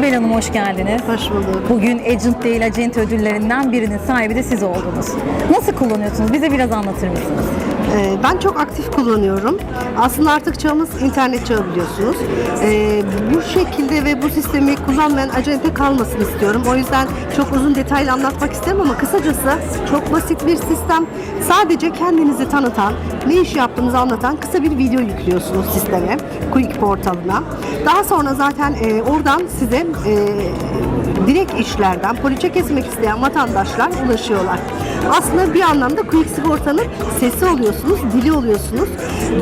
Sibel Hanım hoş geldiniz. Hoş bulduk. Bugün Agent değil Agent ödüllerinden birinin sahibi de siz oldunuz. Nasıl kullanıyorsunuz? Bize biraz anlatır mısınız? Ee, ben çok aktif kullanıyorum. Aslında artık çağımız internet çağı biliyorsunuz. Ee, bu şekilde ve bu sistemi kullanmayan acente kalmasın istiyorum. O yüzden çok uzun detaylı anlatmak istemem ama kısacası çok basit bir sistem. Sadece kendinizi tanıtan, ne iş yaptığınızı anlatan kısa bir video yüklüyorsunuz sisteme, Quick portalına. Daha sonra zaten e, oradan size e, direkt işlerden poliçe kesmek isteyen vatandaşlar ulaşıyorlar. Aslında bir anlamda Quick Sigorta'nın sesi oluyorsunuz, dili oluyorsunuz.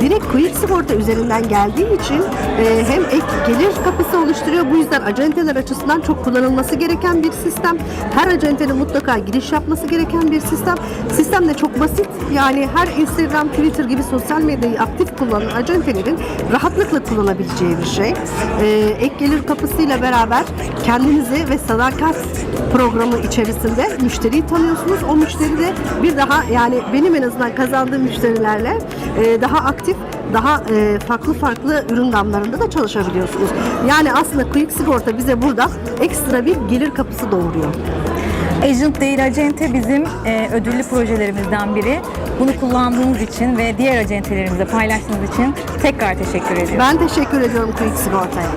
Direkt Quick Sigorta üzerinden geldiği için e, hem ek gelir kapısı oluşturuyor. Bu yüzden acenteler açısından çok kullanılması gereken bir sistem. Her acentenin mutlaka giriş yapması gereken bir sistem. Sistem de çok basit. Yani her Instagram, Twitter gibi sosyal medyayı aktif kullanan acentelerin rahatlıkla kullanabileceği bir şey. E, ek gelir kapısıyla beraber kendinizi ve sadakat programı içerisinde müşteriyi tanıyorsunuz. O müşteri de bir daha yani benim en azından kazandığım müşterilerle e, daha aktif daha e, farklı farklı ürün damlarında da çalışabiliyorsunuz. Yani aslında Quick Sigorta bize burada ekstra bir gelir kapısı doğuruyor. Agent değil Agente bizim e, ödüllü projelerimizden biri. Bunu kullandığınız için ve diğer acentelerimizle paylaştığınız için tekrar teşekkür ediyorum. Ben teşekkür ediyorum Quick Sigorta'ya.